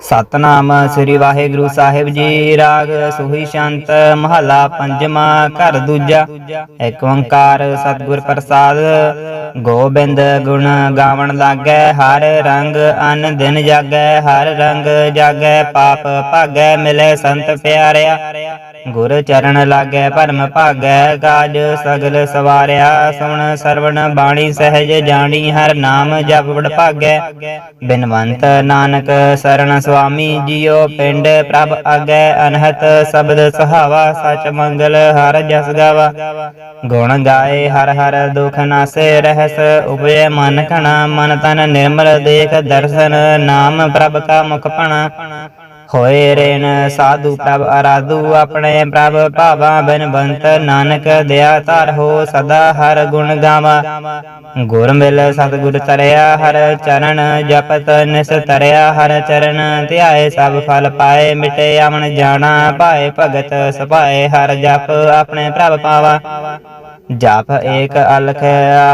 ਸਤਨਾਮ ਸ੍ਰੀ ਵਾਹਿਗੁਰੂ ਸਾਹਿਬ ਜੀ ਰਾਗ, ਸੁਹੀ ਸ਼ੰਤ, ਮਹਲਾ ਪੰਜਵਾ, ਘਰ ਦੂਜਾ। ਏਕ ਓੰਕਾਰ ਸਤਿਗੁਰ ਪ੍ਰਸਾਦ, ਗੋਬਿੰਦ ਗੁਣ ਗਾਵਣ ਲਾਗੈ, ਹਰ ਰੰਗ ਅਨ ਦਿਨ ਜਾਗੈ, ਹਰ ਰੰਗ ਜਾਗੈ, ਪਾਪ ਭਾਗੈ, ਮਿਲੇ ਸੰਤ ਪਿਆਰਿਆ। ਗੁਰ ਚਰਨ ਲਾਗੈ, ਭਰਮ ਭਾਗੈ ਕਾਜ ਸਗਲ ਸਵਾਰਿਆ। ਸੁਣ ਸਰਵਣ ਬਾਣੀ ਸਹਿਜ ਜਾਣੀ, ਹਰ ਨਾਮ ਜਪ ਵਡ ਭਾਗੈ। ਬਿਨਵੰਤ ਨਾਨਕ ਸਰਣ ਸੁਆਮੀ ਜੀਓ ਪਿੰਡ ਪ੍ਰਭ ਅਗੈ ਅਨਹਤ ਸ਼ਬਦ ਸਹਾਵਾ, ਸਚ ਮੰਗਲ ਹਰ ਜਸ ਗਾਵਾ। ਗੁਣ ਗਾਏ ਹਰ ਹਰ ਦੁਖ ਨਾਸੇ ਰਹਿਸ, ਉਪਜੈ ਮਨ ਖਣਾ ਮਨ ਤਨ ਨਿਰਮਲ ਦੇਖ ਦਰਸ਼ਨ, ਨਾਮ ਪ੍ਰਭ ਕਾ ਮੁਖ ਪਣਾ। ਹੋਏ ਰੇਨ ਸਾਧੂ ਪ੍ਰਭ ਅਰਾਧੂ ਆਪਣੇ ਪ੍ਰਭ ਭਾਵਾ ਬਿਨਵੰਤ ਨਾਨਕ ਦਇਆ ਧਾਰ ਹੋ ਸਦਾ ਹਰ ਗੁਣ ਗਾਵਾ। ਗੁਰ ਮਿਲ ਸਤਿਗੁਰ ਤਰਿਆ ਹਰ ਚਰਨ ਜਪਤ ਨਿਸ ਤਰਿਆ ਹਰ ਚਰਨ ਧਿਆਏ ਸਭ ਫਲ ਪਾਏ, ਮਿਟੇ ਆਵਣ ਜਾਣਾ ਪਾਏ ਭਗਤ ਸਭਾਏ, ਹਰ ਜਪ ਆਪਣੇ ਪ੍ਰਭ ਪਾਵਾ। ਜਪ ਏਕ ਅਲਖ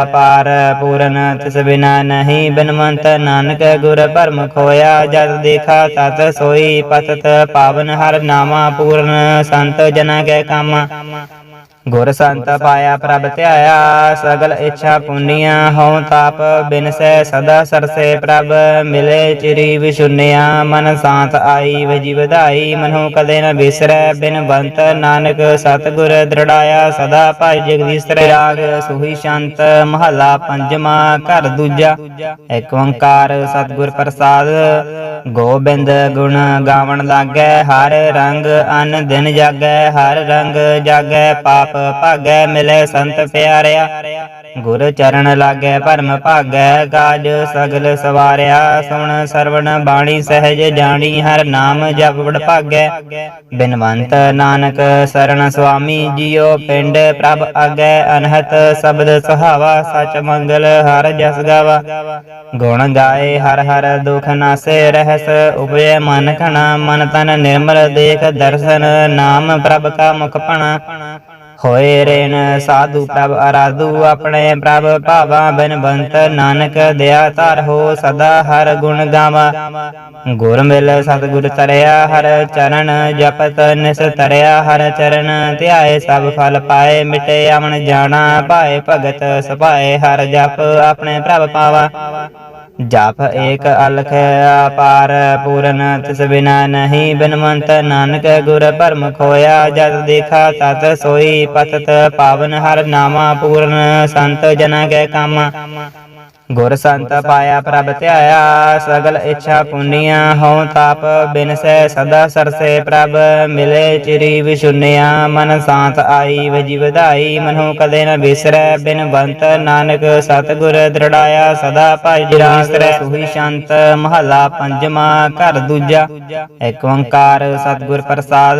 ਅਪਾਰ ਪੂਰਨ, ਤਿਸ ਬਿਨਾ ਨਹੀਂ ਬਿਨਵੰਤ, ਨਾਨਕ ਗੁਰ ਭਰਮ ਖੋਇਆ ਜਦ ਦੇਖਾ ਤਤ ਸੋਈ ਪਤਤ, ਪਾਵਨ ਹਰ ਨਾਮਾ ਪੂਰਨ, ਸੰਤ ਜਨਾ ਕੇ ਕੰਮ। ਗੁਰ ਸੰਤ ਪਾਇਆ ਪ੍ਰਭ ਧਿਆਇਆ, ਸਗਲ ਇੱਛਾ ਪੁੰਨੀਆਂ, ਹਉ ਤਾਪ ਬਿਨਸੈ ਸਦਾ ਸਰਸੇ ਪ੍ਰਭ, ਮਿਲੇ ਚਿਰੀ ਵਿਸ਼ੁੰਨਿਆ ਮਨ ਸ਼ਾਂਤ ਆਈ ਵਜੀ ਵਧਾਈ ਮਨੋ ਕਦੇ ਨ ਬਿਸਰੈ ਬਿਨਵੰਤ ਨਾਨਕ ਸਤਿਗੁਰ ਦ੍ਰਿੜਾਇਆ, ਸਦਾ ਭਾਈ ਜਗਦੀਸ਼ ਰਾਗ ਸੁਹੀ ਸ਼ੰਤ, ਮਹਲਾ ਪੰਜਵਾ, ਘਰ ਦੂਜਾ। ਏਕ ਓੰਕਾਰ ਸਤਿਗੁਰ ਪ੍ਰਸਾਦ, ਗੋਬਿੰਦ ਗੁਣ ਗਾਵਣ ਲਾਗੈ, ਹਰ ਰੰਗ ਅਨ ਦਿਨ ਜਾਗੈ, ਹਰ ਰੰਗ ਜਾਗੈ, ਪਾਪ ਭਾਗੈ ਮਿਲੇ ਸੰਤ ਪਿਆਰਿਆ। ਗੁਰ ਚਰਨ ਲਾਗੈ ਭਰਮ ਭਾਗੈ ਕਾਜ ਸਗਲ ਸਵਾਰਿਆ। ਸੁਣ ਸਰਵਣ ਬਾਣੀ ਸਹਿਜ ਜਾਣੀ, ਹਰ ਨਾਮ ਜਪ ਵਡ ਭਾਗੈ। ਬਿਨਵੰਤ ਨਾਨਕ ਸਰਣ ਸੁਆਮੀ ਜੀਓ, ਪਿੰਡ ਪ੍ਰਭ ਆਗੈ ਅਨਹਤ ਸ਼ਬਦ ਸੁਹਾਵਾ, ਸਚ ਮੰਗਲ ਹਰ ਜਸ ਗਾਵਾ। ਗੁਣ ਗਾਏ ਹਰ ਹਰ ਦੁਖ ਨਾਸੇ ਰਹਿਸ, ਉਪਜੈ ਮਨ ਖਣਾ ਮਨ ਤਨ ਨਿਰਮਲ ਦੇਖ ਦਰਸ਼ਨ, ਨਾਮ ਪ੍ਰਭ ਕਾ ਮੁਖ ਪਣਾ। ਹੋਏ ਰੇਨ ਸਾਧੂ ਪ੍ਰਭ ਅਰਾਧੂ ਆਪਣੇ ਪ੍ਰਭ ਭਾਵਾ ਬਿਨਵੰਤ ਨਾਨਕ ਦਇਆ ਧਾਰ ਹੋ ਸਦਾ ਹਰ ਗੁਣ ਗਾਵਾ। ਗੁਰ ਮਿਲ ਸਤਿਗੁਰ ਤਰਿਆ ਹਰ ਚਰਨ ਜਪਤ ਨਿਸ ਤਰਿਆ ਹਰ ਚਰਨ ਧਿਆਏ, ਸਭ ਫਲ ਪਾਏ, ਮਿਟੇ, ਅਮਨ ਜਾਣਾ ਪਾਏ ਭਗਤ ਸਭਾਏ, ਹਰ ਜਪ ਆਪਣੇ ਪ੍ਰਭ ਪਾਵਾ। ਜਪ ਏਕ ਅਲਖ ਅਪਾਰ ਪੂਰਨ, ਤਿਸ ਬਿਨਾ ਨਹੀਂ ਬਿਨਵੰਤ ਨਾਨਕ ਗੁਰ ਭਰਮ ਖੋਇਆ ਜਦ ਦੇਖਾ ਤਤ ਸੋਈ ਪਤਤ ਪਾਵਨ ਹਰ ਨਾਮਾ ਪੂਰਨ, ਸੰਤ ਜਨਾ ਕੇ ਕੰਮ। ਗੁਰ ਸੰਤ ਪਾਇਆ ਪ੍ਰਭ ਧਿਆਇਆ ਸਗਲ ਇੱਛਾ ਪੁੰਨੀਆਂ ਹਉ ਤਾਪ ਬਿਨਸੈ ਸਦਾ ਸਰਸੇ ਪ੍ਰਭ ਮਿਲੇ ਚਿਰੀ ਵਿਸ਼ੁੰਨਿਆ ਮਨ ਸ਼ਾਂਤ ਆਈ ਵਜੀ ਵਧਾਈ ਮਨੋ ਕਦੇ ਨ ਬਿਸਰੈ ਬਿਨਵੰਤ ਨਾਨਕ ਸਤਿਗੁਰ ਦ੍ਰਿੜਾਇਆ ਸਦਾ ਭਾਈ ਜੀਰਾਸਰੈ ਸੁਹੀ ਸ਼ੰਤ ਮਹਲਾ ਪੰਜਵਾ ਘਰ ਦੂਜਾ। ਏਕ ਓੰਕਾਰ ਸਤਿਗੁਰ ਪ੍ਰਸਾਦ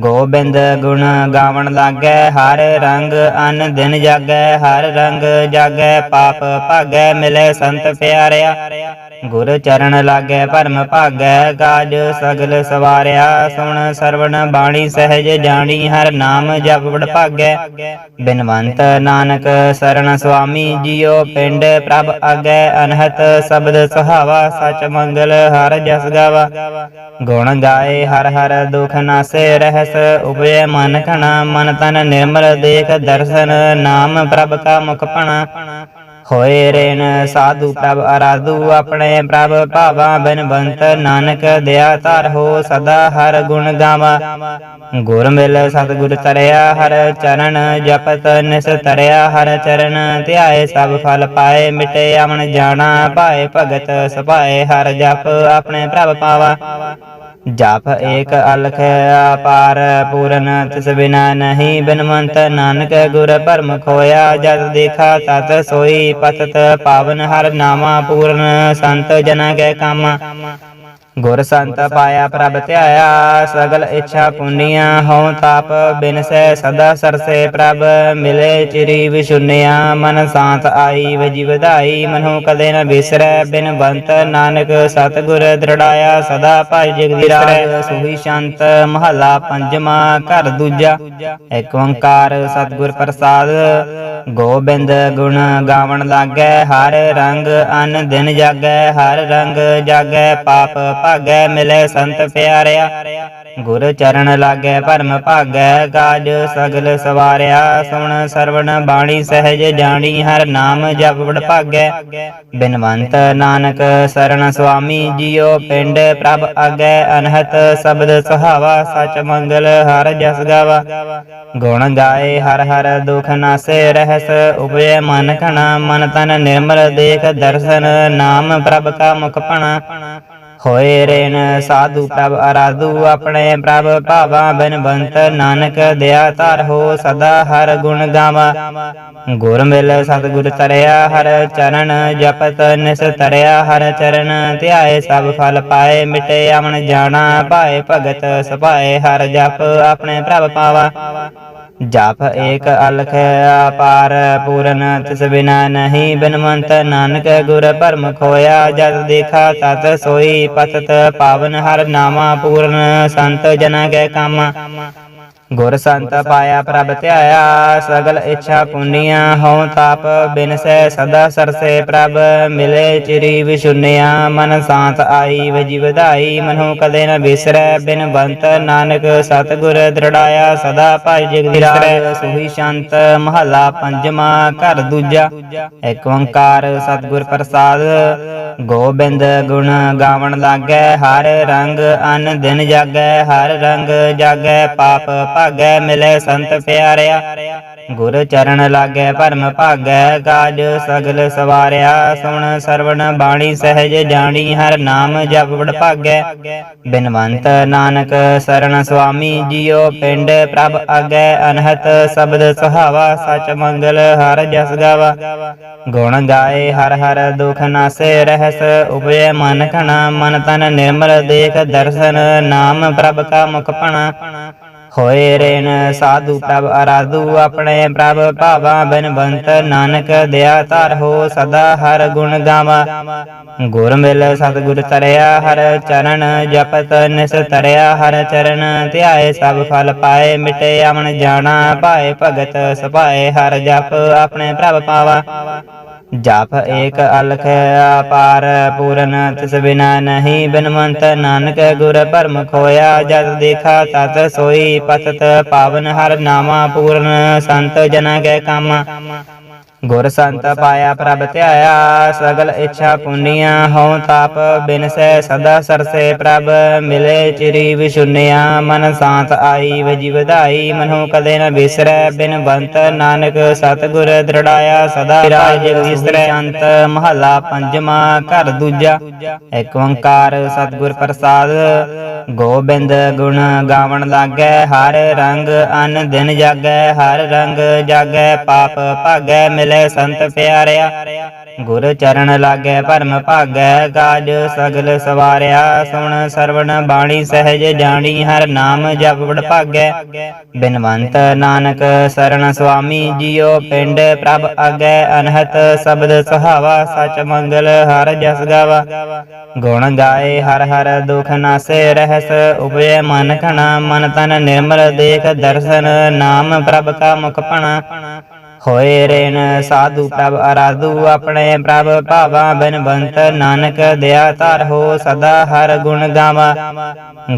ਗੋਬਿੰਦ ਗੁਣ ਗਾਵਣ ਲਾਗੈ ਹਰ ਰੰਗ ਅਨ ਦਿਨ ਜਾਗੈ ਹਰ ਰੰਗ ਜਾਗੈ ਪਾਪ ਭਾਗੈ ਮਿਲੇ ਸੰਤ ਪਿਆਰਿਆ। ਗੁਰ ਚਰਨ ਲਾਗੈ ਭਰਮ ਭਾਗੈ ਕਾਜ ਸਗਲ ਸਵਾਰਿਆ। ਸੁਣ ਸਰਵਣ ਬਾਣੀ ਸਹਿਜ ਜਾਣੀ, ਹਰ ਨਾਮ ਜਪ ਵਡ ਭਾਗੈ। ਬਿਨਵੰਤ ਨਾਨਕ ਸਰਣ ਸੁਆਮੀ ਜੀਓ, ਪਿੰਡ ਪ੍ਰਭ ਅਗੈ ਅਨਹਤ ਸ਼ਬਦ ਸੁਹਾਵਾ, ਸਚ ਮੰਗਲ ਹਰ ਜਸ ਗਾਵਾ। ਗੁਣ ਗਾਏ ਹਰ ਹਰ ਦੁਖ ਨਾਸੇ, ਰਹਿਸ ਉਪਜੈ ਮਨ ਖਣਾ ਮਨ ਤਨ ਨਿਰਮਲ ਦੇਖ ਦਰਸ਼ਨ, ਨਾਮ ਪ੍ਰਭ ਕਾ ਮੁਖ ਪਣਾ। ਹੋਏ ਰੇਨ ਸਾਧੂ ਪ੍ਰਭ ਅਰਾਧੂ ਆਪਣੇ ਪ੍ਰਭ ਭਾਵਾ ਬਿਨਵੰਤ ਨਾਨਕ ਦਇਆ ਧਰ ਹੋ ਸਦਾ ਹਰ ਗੁਣ ਗਾਵਾ। ਗੁਰ ਮਿਲ ਸਤਿਗੁਰ ਤਰਿਆ ਹਰ ਚਰਨ ਜਪਤ ਨਿਸ ਤਰਿਆ ਹਰ ਚਰਨ ਧਿਆਏ ਸਭ ਫਲ ਪਾਏ, ਮਿਟੇ ਅਮਨ ਜਾਣਾ ਪਾਏ ਭਗਤ ਸਭਾਏ, ਹਰ ਜਪ ਆਪਣੇ ਪ੍ਰਭ ਪਾਵਾ। ਜਪ ਏਕ ਅਲਖ ਅਪਾਰ ਪੂਰਨ, ਤਿਸ ਬਿਨਾ ਨਹੀਂ ਬਿਨਵੰਤ ਨਾਨਕ ਗੁਰ ਭਰਮ ਖੋਇਆ, ਜਦ ਦੇਖਾ ਤਤ ਸੋਈ ਪਤਤ ਪਾਵਨ ਹਰ ਨਾਮਾ ਪੂਰਨ, ਸੰਤ ਜਨਾ ਕੇ ਕੰਮ। ਗੁਰ ਸੰਤ ਪਾਇਆ ਪ੍ਰਭ ਧਿਆਇਆ, ਸਗਲ ਇੱਛਾ ਪੁੰਨੀਆਂ, ਹਉ ਤਾਪ ਬਿਨਸੈ ਸਦਾ ਸਰਸੇ ਪ੍ਰਭ, ਮਿਲੇ ਚਿਰੀ ਵਿਸ਼ੁੰਨਿਆ ਮਨ ਸ਼ਾਂਤ ਆਈ ਵਜੀ ਵਧਾਈ ਮਨੋ ਕਦੇ ਨ ਬਿਸਰੈ ਬਿਨਵੰਤ ਨਾਨਕ ਸਤਿਗੁਰ ਦ੍ਰਿੜਾਇਆ, ਸਦਾ ਭਾਈ ਜਗਦੀ ਰਾਗ ਸੋਹੀ ਸ਼ੰਤ, ਮਹਲਾ ਪੰਜਵਾਂ, ਘਰ ਦੂਜਾ। ਏਕ ਓੰਕਾਰ ਸਤਿਗੁਰ ਪ੍ਰਸਾਦ, ਗੋਬਿੰਦ ਗੁਣ ਗਾਵਣ ਲਾਗੈ, ਹਰ ਰੰਗ ਅਨ ਦਿਨ ਜਾਗੈ, ਹਰ ਰੰਗ ਜਾਗੈ, ਪਾਪ ਭਾਗੈ, ਮਿਲੇ ਸੰਤ ਪਿਆਰਿਆ। ਗੁਰ ਚਰਨ ਲਾਗੈ, ਭਰਮ ਭਾਗੈ ਕਾਜ ਸਗਲ ਸਵਾਰਿਆ। ਸੁਣ ਸਰਵਣ ਬਾਣੀ ਸਹਿਜ ਜਾਣੀ, ਹਰ ਨਾਮ ਜਪ ਵਡ ਭਾਗੈ। ਬਿਨਵੰਤ ਨਾਨਕ, ਸਰਣ ਸੁਆਮੀ ਜੀਓ ਪਿੰਡ ਪ੍ਰਭ ਅਗੈ ਅਨਹਤ ਸ਼ਬਦ ਸੁਹਾਵਾ, ਸਚ ਮੰਗਲ ਹਰ ਜਸ ਗਾਵਾ। ਗੁਣ ਗਾਏ ਹਰ ਹਰ ਦੁਖ ਨਾਸੇ ਰਹਿਸ, ਉਪਜੈ ਮਨ ਖਣਾ ਮਨ ਤਨ ਨਿਰਮਲ ਦੇਖ ਦਰਸ਼ਨ, ਨਾਮ ਪ੍ਰਭ ਕਾ ਮੁਖ ਪਣਾ। ਹੋਏ ਰੇਨ ਸਾਧੂ ਪ੍ਰਭ ਅਰਾਧੂ ਆਪਣੇ ਪ੍ਰਭ ਭਾਵਾ ਬਿਨਵੰਤ ਨਾਨਕ ਦਇਆ ਧਰ ਹੋ ਸਦਾ ਹਰ ਗੁਣ ਗਾਵਾ। ਗੁਰ ਮਿਲ ਸਤਿਗੁਰ ਤਰਿਆ ਹਰ ਚਰਨ ਜਪਤ ਨਿਸ ਤਰਿਆ ਹਰ ਚਰਨ ਧਿਆਏ ਸਭ ਫਲ ਪਾਏ, ਮਿਟੇ ਅਮਨ ਜਾਣਾ, ਭਾਏ ਭਗਤ ਸਭਾਏ, ਹਰ ਜਪ ਆਪਣੇ ਪ੍ਰਭ ਪਾਵਾ। ਜਪ ਏਕ ਅਲਖ ਅਪਾਰ ਪੂਰਨ, ਤਿਸ ਬਿਨਾ ਨਹੀਂ ਬਿਨਵੰਤ, ਨਾਨਕ ਗੁਰ ਭਰਮ ਖੋਇਆ ਜਦ ਦੇਖਾ ਤਤ ਸੋਈ ਪਤਤ, ਪਾਵਨ ਹਰ ਨਾਮਾ ਪੂਰਨ, ਸੰਤ ਜਨਾ ਕੈ ਕਾਮਾ। ਗੁਰ ਸੰਤ ਪਾਇਆ ਪ੍ਰਭ ਧਿਆਇਆ ਸਗਲ ਇੱਛਾ ਪੁੰਨੀਆਂ ਹਉ ਤਾਪ ਬਿਨਸੈ ਸਦਾ ਸਰਸੇ ਪ੍ਰਭ ਮਿਲੇ ਚਿਰੀ ਵਿਸ਼ੁੰਨਿਆ ਮਨ ਸ਼ਾਂਤ ਆਈ ਵਜੀ ਵਧਾਈ ਮਨੋ ਕਦੇ ਨ ਬਿਸਰੈ ਬਿਨਵੰਤ ਨਾਨਕ ਸਤਿਗੁਰ ਦ੍ਰਿੜਾਇਆ ਸਦਾ ਭਾਈ ਜਗਦੀਸ਼ਰੈ ਸੁਹੀ ਸ਼ੰਤ ਮਹਲਾ ਪੰਜਵਾਂ ਘਰ ਦੂਜਾ। ਏਕ ਓੰਕਾਰ ਸਤਿਗੁਰ ਪ੍ਰਸਾਦ ਗੋਬਿੰਦ ਗੁਣ ਗਾਵਣ ਲਾਗੈ ਹਰ ਰੰਗ ਅਨ ਦਿਨ ਜਾਗੈ ਹਰ ਰੰਗ ਜਾਗੈ ਪਾਪ ਭਾਗੈ ਮਿਲੇ ਸੰਤ ਪਿਆਰਿਆ। ਗੁਰ ਚਰਨ ਲਾਗੈ ਭਰਮ ਭਾਗੈ ਕਾਜ ਸਗਲ ਸਵਾਰਿਆ। ਸੁਣ ਸਰਵਣ ਬਾਣੀ ਸਹਿਜ ਜਾਣੀ ਹਰ ਨਾਮ ਜਪ ਭਾਗੈ। ਬਿਨਵੰਤ ਨਾਨਕ ਸਰਣ ਸੁਆਮੀ ਜੀਓ ਪਿੰਡ ਪ੍ਰਭ ਆਗੈ ਅਨਹਤ ਸ਼ਬਦ ਸੁਹਾਵਾ ਸਚ ਮੰਗਲ ਹਰ ਜਸ ਗਾਵਾ। ਗੁਣ ਗਾਏ ਹਰ ਹਰ ਦੁਖ ਨਾਸੇ ਰਹਿਸ ਉਪਜੈ ਮਨ ਖਣਾ ਮਨ ਤਨ ਨਿਰਮਲ ਦੇਖ ਦਰਸ਼ਨ ਨਾਮ ਪ੍ਰਭ ਕਾ ਮੁਖ ਪਣਾ। ਹੋਏ ਰੇਨ ਸਾਧੂ ਪ੍ਰਭ ਅਰਾਧੂ ਆਪਣੇ ਪ੍ਰਭ ਭਾਵਾ ਬਿਨਵੰਤ ਨਾਨਕ ਦਇਆ ਧਰ ਹੋ ਸਦਾ ਹਰ ਗੁਣ ਗਾਵਾ। ਗੁਰ ਮਿਲ ਸਤਿਗੁਰ ਤਰਿਆ ਹਰ ਚਰਨ ਜਪਤ ਨਿਸ ਤਰਿਆ ਹਰ ਚਰਨ ਧਿਆਏ, ਸਭ ਫਲ ਪਾਏ, ਮਿਟੇ, ਅਮਨ ਜਾਣਾ ਪਾਏ ਭਗਤ ਸਭਾਏ, ਹਰ ਜਪ ਆਪਣੇ ਪ੍ਰਭ ਪਾਵਾ। ਜਾਪ ਏਕ ਅਲਖ ਅਪਾਰ ਪੂਰਨ, ਤਿਸ ਬਿਨਾ ਨਹੀਂ ਬਿਨਵੰਤ। ਨਾਨਕ ਗੁਰ ਭਰਮ ਖੋਇਆ ਜਦ ਦੇਖਾ ਤਤ ਸੋਈ ਪਤਤ। ਪਾਵਨ ਹਰ ਨਾਮਾ ਪੂਰਨ, ਸੰਤ ਜਨਾ ਕੈ ਕਾਮਾ। ਗੁਰ ਸੰਤ ਪਾਇਆ ਪ੍ਰਭ ਧਿਆਇਆ ਸਗਲ ਇੱਛਾ ਪੁੰਨੀਆਂ ਹਉ ਤਾਪ ਬਿਨਸੈ ਸਦਾ ਸਰਸੇ ਪ੍ਰਭ ਮਿਲੇ ਚਿਰੀ ਵਿਸ਼ੁੰਨਿਆ ਮਨ ਸ਼ਾਂਤ ਆਈ ਵਜੀ ਵਧਾਈ ਮਨੋ ਕਦੇ ਨ ਬਿਸਰੈ ਬਿਨਵੰਤ ਨਾਨਕ ਸਤਿਗੁਰ ਦ੍ਰਿੜਾਇਆ ਸਦਾ ਰਾਜ ਜਗਦੀਸ਼ਰੈ ਸ਼ੰਤ ਮਹਲਾ ਪੰਜਵਾਂ ਘਰ ਦੂਜਾ ਏਕ ਓੰਕਾਰ ਸਤਿਗੁਰ ਪ੍ਰਸਾਦ ਗੋਬਿੰਦ ਗੁਣ ਗਾਵਣ ਲਾਗੈ ਹਰ ਰੰਗ ਅਨ ਦਿਨ ਜਾਗੈ ਹਰ ਰੰਗ ਜਾਗੈ ਪਾਪ ਭਾਗੈ ਮਿਲੇ ਸੰਤ ਪਿਆਰਿਆ। ਗੁਰ ਚਰਨ ਲਾਗੈ ਭਰਮ ਭਾਗੈ ਕਾਜ, ਸਗਲ ਸਵਾਰਿਆ। ਸੁਣ ਸਰਵਣ ਬਾਣੀ ਸਹਿਜ ਜਾਣੀ, ਹਰ ਨਾਮ ਜਪ ਭਾਗੈ। ਬਿਨਵੰਤ ਨਾਨਕ ਸਰਣ ਸੁਆਮੀ ਜੀਓ ਪਿੰਡ ਪ੍ਰਭ ਅਗੈ ਅਨਹਤ ਸ਼ਬਦ ਸੁਹਾਵਾ, ਸਚ ਮੰਗਲ ਹਰ ਜਸ ਗਾਵਾ। ਗੁਣ ਗਾਏ ਹਰ ਹਰ ਦੁਖ ਨਾਸੇ ਰਹਿਸ, ਉਪਜੈ ਮਨ ਖਣਾ ਮਨ ਤਨ ਨਿਰਮਲ ਦੇਖ ਦਰਸ਼ਨ, ਨਾਮ ਪ੍ਰਭ ਕਾ ਮੁਖ ਪਣਾ। ਹੋਏ ਰੇਨ ਸਾਧੂ ਪ੍ਰਭ ਅਰਾਧੂ ਆਪਣੇ ਪ੍ਰਭ ਭਾਵਾ ਬਿਨਵੰਤ ਨਾਨਕ ਦਇਆ ਧਾਰ ਹੋ ਸਦਾ ਹਰ ਗੁਣ ਗਾਵਾ।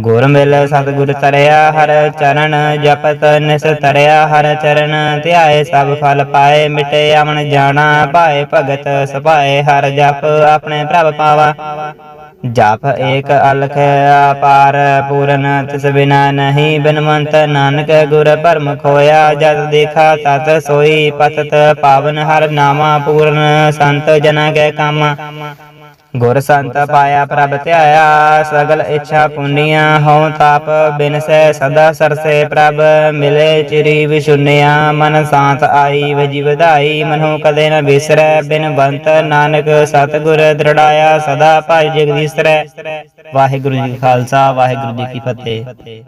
ਗੁਰ ਮਿਲ ਸਤਿਗੁਰ ਤਰਿਆ ਹਰ ਚਰਨ ਜਪਤ ਨਿਸ ਤਰਿਆ ਹਰ ਚਰਨ ਧਿਆਏ ਸਭ ਫਲ ਪਾਏ, ਮਿਟੇ ਅਮਨ ਜਾਣਾ ਪਾਏ ਭਗਤ ਸਭਾਏ, ਹਰ ਜਪ ਆਪਣੇ ਪ੍ਰਭ ਪਾਵਾ। ਜਾਪ ਏਕ ਅਲਖ ਅਪਾਰ ਪੂਰਨ, ਤਿਸ ਬਿਨਾ ਨਹੀਂ ਬਿਨਵੰਤ, ਨਾਨਕ ਗੁਰ ਭਰਮ ਖੋਇਆ ਜਦ ਦੇਖਾ ਤਤ ਸੋਈ ਪਤਤ, ਪਾਵਨ ਹਰ ਨਾਮਾ ਪੂਰਨ, ਸੰਤ ਜਨਾ ਕੈ ਕਾਮਾ। ਗੁਰ ਸੰਤ ਪਾਇਆ ਪ੍ਰਭ ਧਿਆਇਆ, ਸਗਲ ਇੱਛਾ ਪੁੰਨੀਆਂ, ਹਉ ਤਾਪ ਬਿਨਸੈ ਸਦਾ ਸਰਸੇ ਪ੍ਰਭ, ਮਿਲੇ ਚਿਰੀ ਵਿਸ਼ੁੰਨਿਆ ਮਨ ਸ਼ਾਂਤ ਆਈ ਵਜੀ ਵਧਾਈ ਮਨੋ ਕਦੇ ਨ ਬਿਸਰੈ ਬਿਨਵੰਤ ਨਾਨਕ ਸਤਿਗੁਰ ਦ੍ਰਿੜਾਇਆ, ਸਦਾ ਭਾਈ ਜਗਦੀਸ਼ਰੈ ਵਾਹਿਗੁਰੂ ਜੀ ਕਾ ਖਾਲਸਾ, ਵਾਹਿਗੁਰੂ ਜੀ ਕੀ ਫਤਿਹ।